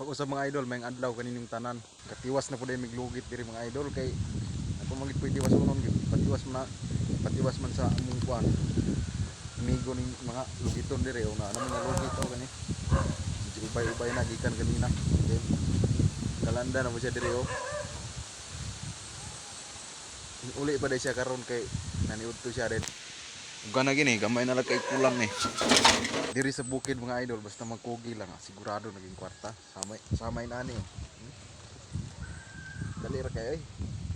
Pag usab mga idol, may adlaw kaninyong tanan. Katiwas na po dahil miglugit diri mga idol kay ako magit pwede tiwas unon gyud. Patiwas man patiwas man sa among kuan. Amigo ning mga lugiton diri o na naman nga lugit o gani. Ubay-ubay na gikan kanina. Okay. Kalanda na mo siya diri o. Uli pa dahil siya karon kay naniud to siya rin. Uga na gini, gamay na lang kay kulang ni. Diri sa bukid mga idol, basta magkugi lang, sigurado naging kwarta. Samay, samay na oh. Hmm? Dali ra kayo eh.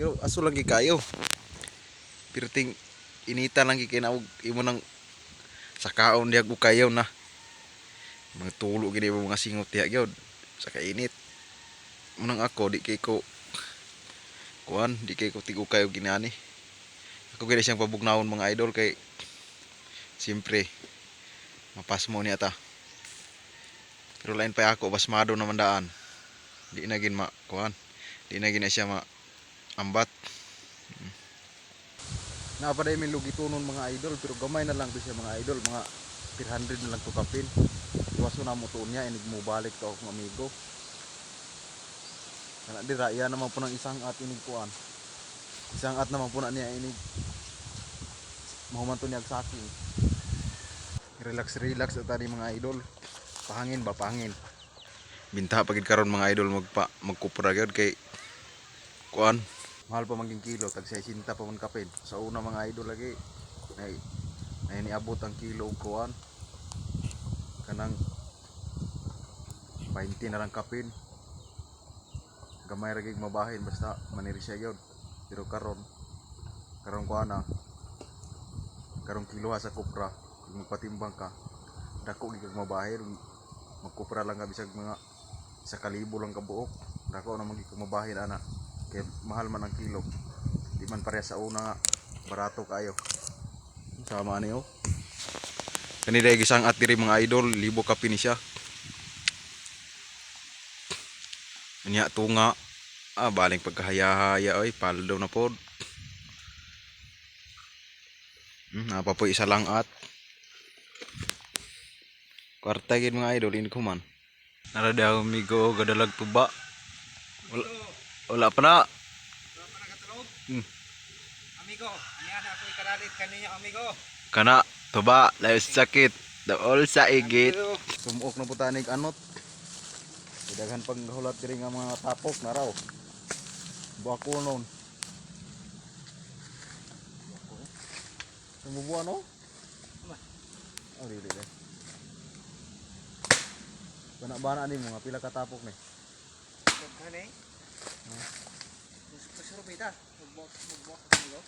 Pero aso lang kayo. Pero ting inita lang kinaog imo nang sakaon diha ko kayo na. Mga tulo gini mga singot diha gyud sa kainit. Munang ako di kay ko kuan, di kay ko tigo kayo ginani. Ako gina siyang pabugnawon mga idol kay Siyempre, mapas mo niya ta. Pero lain pa ako, basmado naman daan. Di na gin ma, kuhan. Di na gin siya ma ambat. Hmm. Napaday may lugitunon mga idol, pero gamay na lang to siya mga idol. Mga 300 na lang to kapin. Iwaso na mo tuon niya, inig mo balik to akong amigo. Kana di raya naman po ng isang at inig kuan. Isang at naman po na niya inig. Mahuman to niya sa akin relax relax at tadi mga idol. Pahangin ba pahangin? Binta pagid karon mga idol magpa magkupra gyud kay kuan. Mahal pa maging kilo tag 60 pa man kapin. Sa una mga idol lagi nay nay niabot ang kilo og kuan. Kanang 20 na lang kapin. Gamay ra gyud mabahin basta maniri siya gyud. Pero karon karon kuan na karong kilo sa kupra kung magpatimbang ka. Dako gi kag mabahir magkupra lang ka bisag mga sa kalibo lang ka buok. Dako na magi kag mabahir ana. Kay mahal man ang kilo. Di man pareha sa una nga barato kayo. Sama ni oh. Kani dai gisang at diri mga idol libo ka pini siya. Nya tunga. Ah baling pagkahaya-haya oy paldo na pod. Hmm, apa po isa lang at Kwarta gid mga idol ini kuman. Nara daw migo gadalag tuba. Wala, wala pa na. Hmm. Amigo, niyan ako ikaralit kanina amigo. Kana tuba layo sa sakit. Daol sa igit. Sumuok na putanig anot. Daghan pang hulat diri nga mga tapok na raw. Buako nun. Sumubuan no? Oh, dili dili. Bana-bana ni mo nga pila ka tapok ni. Kani? Kusuro bita. Magbok magbok amigo.